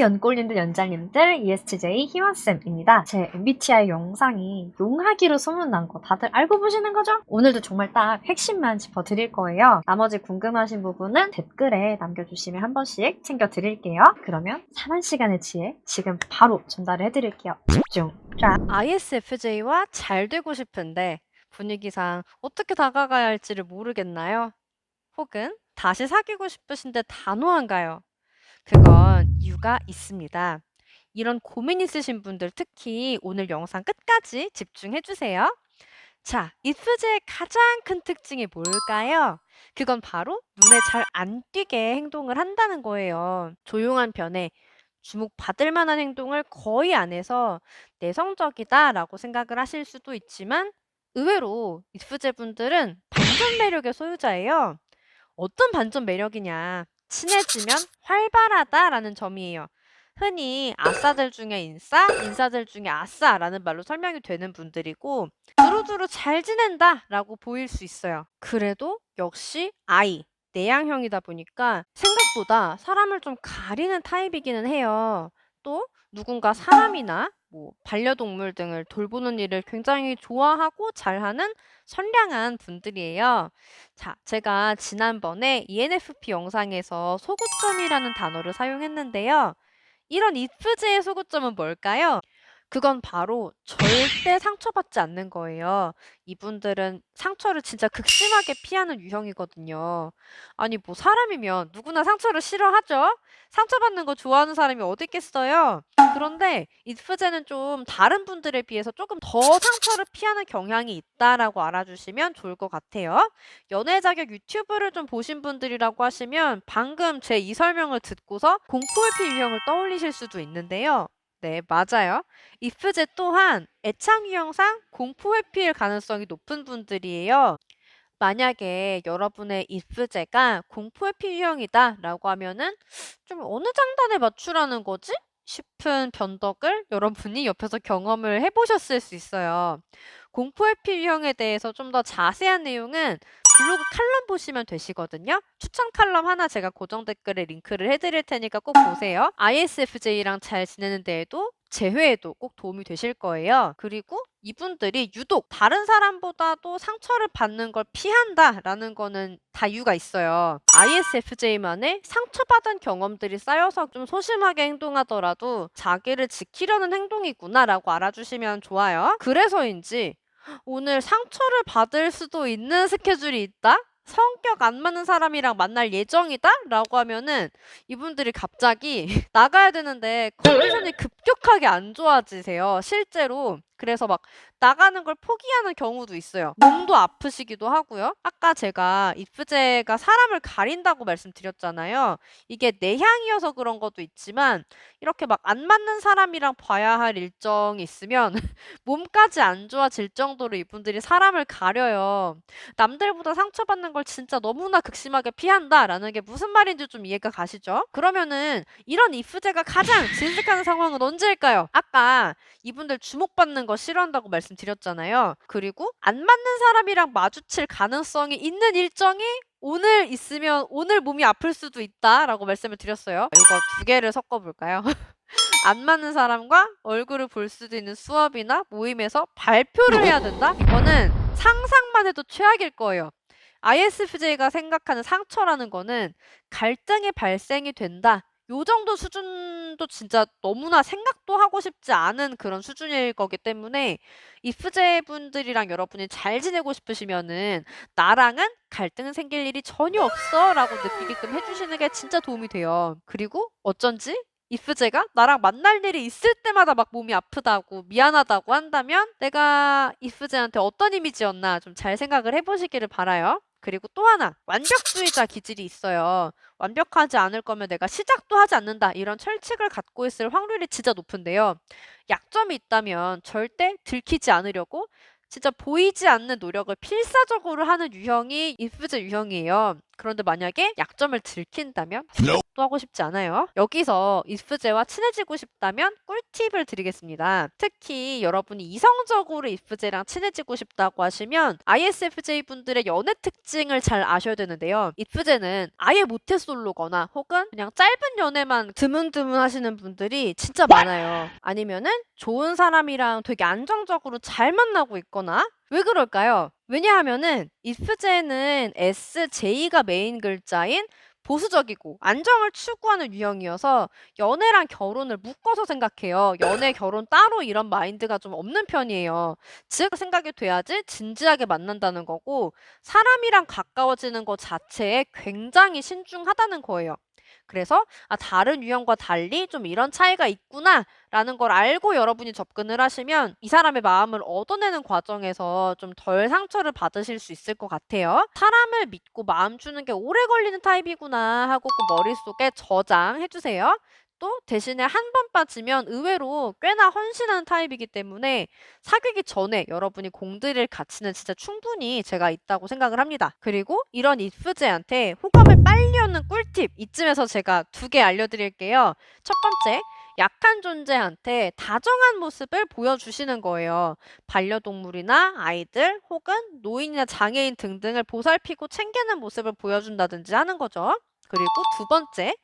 연골님들, 연장님들, ESTJ 희원쌤입니다. 제 MBTI 영상이 용하기로 소문난 거 다들 알고 보시는 거죠? 오늘도 정말 딱 핵심만 짚어드릴 거예요. 나머지 궁금하신 부분은 댓글에 남겨주시면 한 번씩 챙겨드릴게요. 그러면 3한 시간의 지혜 지금 바로 전달을 해드릴게요. 집중. 자, ISFJ와 잘 되고 싶은데 분위기상 어떻게 다가가야 할지를 모르겠나요? 혹은 다시 사귀고 싶으신데 단호한가요? 그건 이유가 있습니다. 이런 고민 있으신 분들 특히 오늘 영상 끝까지 집중해 주세요. 자, ISFJ의 가장 큰 특징이 뭘까요? 그건 바로 눈에 잘 안 띄게 행동을 한다는 거예요. 조용한 편에 주목받을 만한 행동을 거의 안 해서 내성적이다라고 생각을 하실 수도 있지만 의외로 이프제 분들은 반전 매력의 소유자예요. 어떤 반전 매력이냐? 친해지면 활발하다라는 점이에요. 흔히 아싸들 중에 인싸, 인싸들 중에 아싸라는 말로 설명이 되는 분들이고 두루두루 잘 지낸다라고 보일 수 있어요. 그래도 역시 아이, 내향형이다 보니까 생각보다 사람을 좀 가리는 타입이기는 해요. 또 누군가 사람이나 뭐 반려동물 등을 돌보는 일을 굉장히 좋아하고 잘하는 선량한 분들이에요. 자, 제가 지난번에 ENFP 영상에서 소구점이라는 단어를 사용했는데요. 이런 이프제의 소구점은 뭘까요? 그건 바로 절대 상처받지 않는 거예요. 이분들은 상처를 진짜 극심하게 피하는 유형이거든요. 아니, 뭐 사람이면 누구나 상처를 싫어하죠? 상처받는 거 좋아하는 사람이 어디 있겠어요? 그런데 이프제는 좀 다른 분들에 비해서 조금 더 상처를 피하는 경향이 있다라고 알아주시면 좋을 것 같아요. 연애 자격 유튜브를 좀 보신 분들이라고 하시면 방금 제 이 설명을 듣고서 공포회피 유형을 떠올리실 수도 있는데요. 네, 맞아요. 이프제 또한 애착 유형상 공포 회피일 가능성이 높은 분들이에요. 만약에 여러분의 이프제가 공포 회피 유형이다라고 하면은 좀 어느 장단에 맞추라는 거지? 싶은 변덕을 여러분이 옆에서 경험을 해보셨을 수 있어요. 공포 회피 유형에 대해서 좀 더 자세한 내용은 블로그 칼럼 보시면 되시거든요. 추천 칼럼 하나 제가 고정 댓글에 링크를 해드릴 테니까 꼭 보세요. ISFJ랑 잘 지내는 데에도 재회에도 꼭 도움이 되실 거예요. 그리고 이분들이 유독 다른 사람보다도 상처를 받는 걸 피한다라는 거는 다 이유가 있어요. ISFJ만의 상처받은 경험들이 쌓여서 좀 소심하게 행동하더라도 자기를 지키려는 행동이구나라고 알아주시면 좋아요. 그래서인지 오늘 상처를 받을 수도 있는 스케줄이 있다? 성격 안 맞는 사람이랑 만날 예정이다? 라고 하면은 이분들이 갑자기 나가야 되는데 컨디션이 급격하게 안 좋아지세요. 실제로. 그래서 막 나가는 걸 포기하는 경우도 있어요. 몸도 아프시기도 하고요. 아까 제가 이프제가 사람을 가린다고 말씀드렸잖아요. 이게 내향이어서 그런 것도 있지만 이렇게 막 안 맞는 사람이랑 봐야 할 일정이 있으면 몸까지 안 좋아질 정도로 이분들이 사람을 가려요. 남들보다 상처받는 걸 진짜 너무나 극심하게 피한다라는 게 무슨 말인지 좀 이해가 가시죠? 그러면은 이런 이프제가 가장 진득한 상황은 언제일까요? 아까 이분들 주목받는 거 싫어한다고 말씀드렸잖아요. 그리고 안 맞는 사람이랑 마주칠 가능성이 있는 일정이 오늘 있으면 오늘 몸이 아플 수도 있다라고 말씀을 드렸어요. 이거 두 개를 섞어볼까요? 안 맞는 사람과 얼굴을 볼 수도 있는 수업이나 모임에서 발표를 해야 된다? 이거는 상상만 해도 최악일 거예요. ISFJ가 생각하는 상처라는 거는 갈등의 발생이 된다. 요 정도 수준도 진짜 너무나 생각도 하고 싶지 않은 그런 수준일 거기 때문에 이프제 분들이랑 여러분이 잘 지내고 싶으시면은 나랑은 갈등 생길 일이 전혀 없어 라고 느끼게끔 해 주시는 게 진짜 도움이 돼요. 그리고 어쩐지 이프제가 나랑 만날 일이 있을 때마다 막 몸이 아프다고 미안하다고 한다면 내가 이프제한테 어떤 이미지였나 좀 잘 생각을 해 보시기를 바라요. 그리고 또 하나 완벽주의자 기질이 있어요. 완벽하지 않을 거면 내가 시작도 하지 않는다. 이런 철칙을 갖고 있을 확률이 진짜 높은데요. 약점이 있다면 절대 들키지 않으려고 진짜 보이지 않는 노력을 필사적으로 하는 유형이 if제 유형이에요. 그런데 만약에 약점을 들킨다면 또 하고 싶지 않아요. 여기서 if제와 친해지고 싶다면 꿀팁을 드리겠습니다. 특히 여러분이 이성적으로 if제랑 친해지고 싶다고 하시면 ISFJ 분들의 연애 특징을 잘 아셔야 되는데요. if제는 아예 모태솔로거나 혹은 그냥 짧은 연애만 드문드문 하시는 분들이 진짜 많아요. 아니면은 좋은 사람이랑 되게 안정적으로 잘 만나고 있거나 왜 그럴까요? 왜냐하면은 if제는 SJ가 메인 글자인 보수적이고 안정을 추구하는 유형이어서 연애랑 결혼을 묶어서 생각해요. 연애, 결혼 따로 이런 마인드가 좀 없는 편이에요. 즉, 생각이 돼야지 진지하게 만난다는 거고, 사람이랑 가까워지는 것 자체에 굉장히 신중하다는 거예요. 그래서, 아, 다른 유형과 달리 좀 이런 차이가 있구나, 라는 걸 알고 여러분이 접근을 하시면 이 사람의 마음을 얻어내는 과정에서 좀 덜 상처를 받으실 수 있을 것 같아요. 사람을 믿고 마음 주는 게 오래 걸리는 타입이구나 하고 그 머릿속에 저장해주세요. 또 대신에 한 번 빠지면 의외로 꽤나 헌신하는 타입이기 때문에 사귀기 전에 여러분이 공들일 가치는 진짜 충분히 제가 있다고 생각을 합니다. 그리고 이런 if제한테 호감을 빨리 얻는 꿀팁 이쯤에서 제가 두 개 알려드릴게요. 첫 번째, 약한 존재한테 다정한 모습을 보여주시는 거예요. 반려동물이나 아이들 혹은 노인이나 장애인 등등을 보살피고 챙기는 모습을 보여준다든지 하는 거죠. 그리고 두 번째,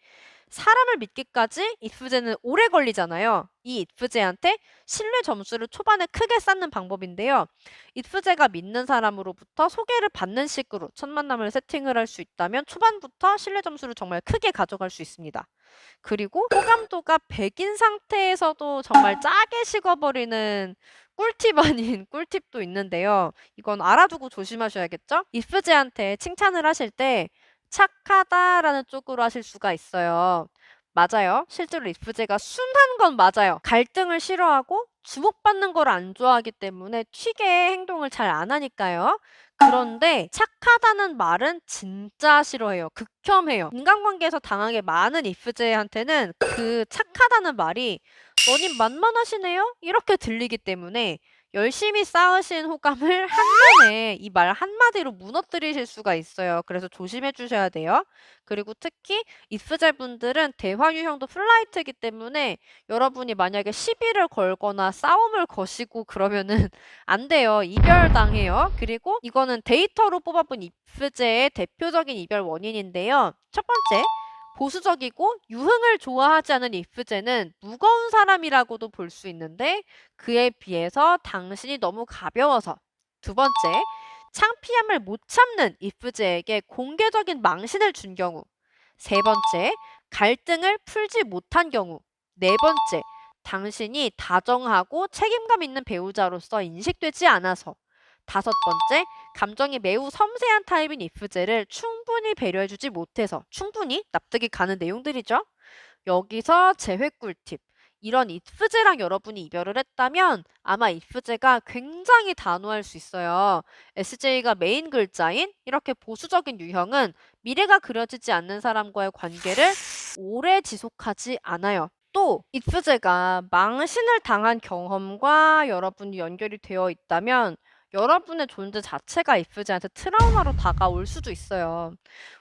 사람을 믿기까지 if제는 오래 걸리잖아요. 이 if제한테 신뢰 점수를 초반에 크게 쌓는 방법인데요. if제가 믿는 사람으로부터 소개를 받는 식으로 첫 만남을 세팅을 할 수 있다면 초반부터 신뢰 점수를 정말 크게 가져갈 수 있습니다. 그리고 호감도가 100인 상태에서도 정말 짜게 식어버리는 꿀팁 아닌 꿀팁도 있는데요. 이건 알아두고 조심하셔야겠죠? if제한테 칭찬을 하실 때 착하다라는 쪽으로 하실 수가 있어요. 맞아요. 실제로 if제가 순한 건 맞아요. 갈등을 싫어하고 주목받는 걸 안 좋아하기 때문에 튀게 행동을 잘 안 하니까요. 그런데 착하다는 말은 진짜 싫어해요. 극혐해요. 인간관계에서 당하게 많은 if제한테는 그 착하다는 말이 너님 만만하시네요? 이렇게 들리기 때문에 열심히 쌓으신 호감을 한번에 이 말 한마디로 무너뜨리실 수가 있어요. 그래서 조심해 주셔야 돼요. 그리고 특히 if제 분들은 대화 유형도 플라이트이기 때문에 여러분이 만약에 시비를 걸거나 싸움을 거시고 그러면은 안 돼요. 이별당해요. 그리고 이거는 데이터로 뽑아본 if제의 대표적인 이별 원인인데요. 첫 번째, 보수적이고 유흥을 좋아하지 않은 if제는 무거운 사람이라고도 볼 수 있는데 그에 비해서 당신이 너무 가벼워서. 두 번째, 창피함을 못 참는 if제에게 공개적인 망신을 준 경우. 세 번째, 갈등을 풀지 못한 경우. 네 번째, 당신이 다정하고 책임감 있는 배우자로서 인식되지 않아서. 다섯 번째, 감정이 매우 섬세한 타입인 if제를 충분히 배려해주지 못해서 충분히 납득이 가는 내용들이죠. 여기서 재회 꿀팁. 이런 if제랑 여러분이 이별을 했다면 아마 if제가 굉장히 단호할 수 있어요. SJ가 메인 글자인 이렇게 보수적인 유형은 미래가 그려지지 않는 사람과의 관계를 오래 지속하지 않아요. 또 if제가 망신을 당한 경험과 여러분이 연결이 되어 있다면 여러분의 존재 자체가 if제한테 트라우마로 다가올 수도 있어요.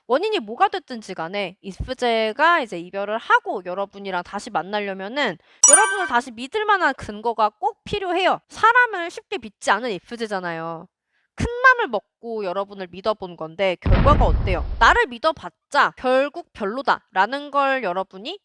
원인이 뭐가 됐든지 간에 if제가 이제 이별을 하고 여러분이랑 다시 만나려면은 여러분을 다시 믿을 만한 근거가 꼭 필요해요. 사람을 쉽게 믿지 않은 if제잖아요. 큰 맘을 먹고 여러분을 믿어본 건데 결과가 어때요? 나를 믿어봤자 결국 별로다라는 걸 여러분이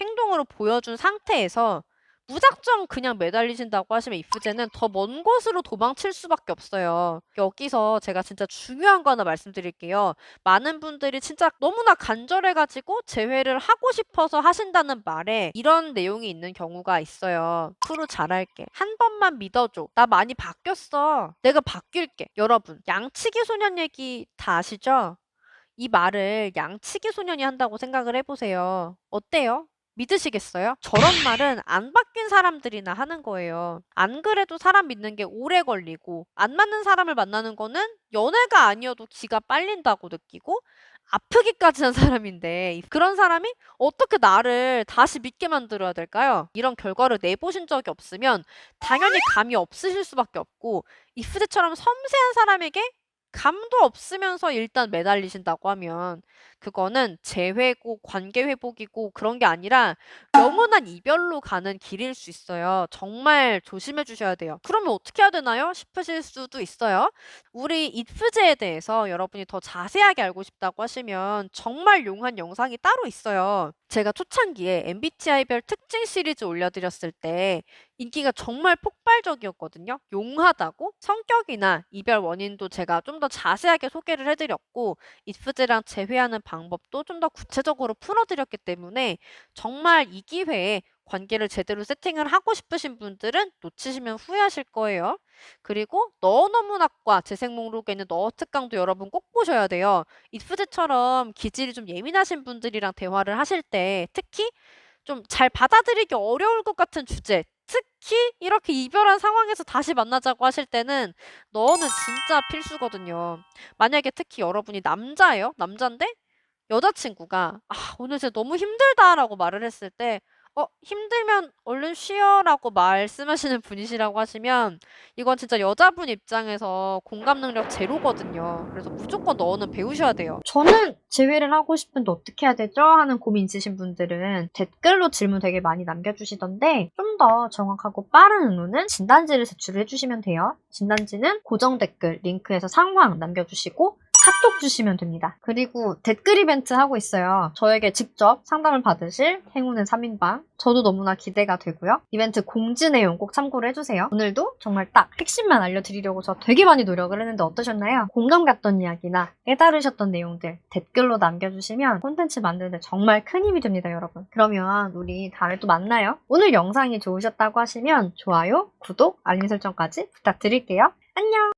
행동으로 보여준 상태에서 무작정 그냥 매달리신다고 하시면 if제는 더 먼 곳으로 도망칠 수밖에 없어요. 여기서 제가 진짜 중요한 거 하나 말씀드릴게요. 많은 분들이 진짜 너무나 간절해가지고 재회를 하고 싶어서 하신다는 말에 이런 내용이 있는 경우가 있어요. 프로 잘할게. 한 번만 믿어줘. 나 많이 바뀌었어. 내가 바뀔게. 여러분, 양치기 소년 얘기 다 아시죠? 이 말을 양치기 소년이 한다고 생각을 해보세요. 어때요? 믿으시겠어요? 저런 말은 안 바뀐 사람들이나 하는 거예요. 안 그래도 사람 믿는 게 오래 걸리고 안 맞는 사람을 만나는 거는 연애가 아니어도 기가 빨린다고 느끼고 아프기까지 한 사람인데 그런 사람이 어떻게 나를 다시 믿게 만들어야 될까요? 이런 결과를 내보신 적이 없으면 당연히 감이 없으실 수밖에 없고 이프제처럼 섬세한 사람에게 감도 없으면서 일단 매달리신다고 하면 그거는 재회고 관계 회복이고 그런 게 아니라 영원한 이별로 가는 길일 수 있어요. 정말 조심해 주셔야 돼요. 그러면 어떻게 해야 되나요? 싶으실 수도 있어요. 우리 이프제에 대해서 여러분이 더 자세하게 알고 싶다고 하시면 정말 용한 영상이 따로 있어요. 제가 초창기에 MBTI별 특징 시리즈 올려드렸을 때 인기가 정말 폭발적이었거든요. 용하다고 성격이나 이별 원인도 제가 좀 더 자세하게 소개를 해드렸고 이프제랑 재회하는 방법도 좀 더 구체적으로 풀어드렸기 때문에 정말 이 기회에 관계를 제대로 세팅을 하고 싶으신 분들은 놓치시면 후회하실 거예요. 그리고 너너문학과 재생 목록에 있는 너어 특강도 여러분 꼭 보셔야 돼요. 이프제처럼 기질이 좀 예민하신 분들이랑 대화를 하실 때 특히 좀 잘 받아들이기 어려울 것 같은 주제, 특히 이렇게 이별한 상황에서 다시 만나자고 하실 때는 너는 진짜 필수거든요. 만약에 특히 여러분이 남자예요? 남잔데 여자친구가 아, 오늘 진짜 너무 힘들다라고 말을 했을 때 어, 힘들면 얼른 쉬어라고 말씀하시는 분이시라고 하시면 이건 진짜 여자분 입장에서 공감 능력 제로거든요. 그래서 무조건 너는 배우셔야 돼요. 저는 재회를 하고 싶은데 어떻게 해야 되죠? 하는 고민 있으신 분들은 댓글로 질문 되게 많이 남겨주시던데 좀 더 정확하고 빠른 응우는 진단지를 제출을 해주시면 돼요. 진단지는 고정 댓글 링크에서 상황 남겨주시고 카톡 주시면 됩니다. 그리고 댓글 이벤트 하고 있어요. 저에게 직접 상담을 받으실 행운의 3인방. 저도 너무나 기대가 되고요. 이벤트 공지 내용 꼭 참고를 해주세요. 오늘도 정말 딱 핵심만 알려드리려고 저 되게 많이 노력을 했는데 어떠셨나요? 공감 갔던 이야기나 깨달으셨던 내용들 댓글로 남겨주시면 콘텐츠 만드는데 정말 큰 힘이 됩니다, 여러분. 그러면 우리 다음에 또 만나요. 오늘 영상이 좋으셨다고 하시면 좋아요, 구독, 알림 설정까지 부탁드릴게요. 안녕!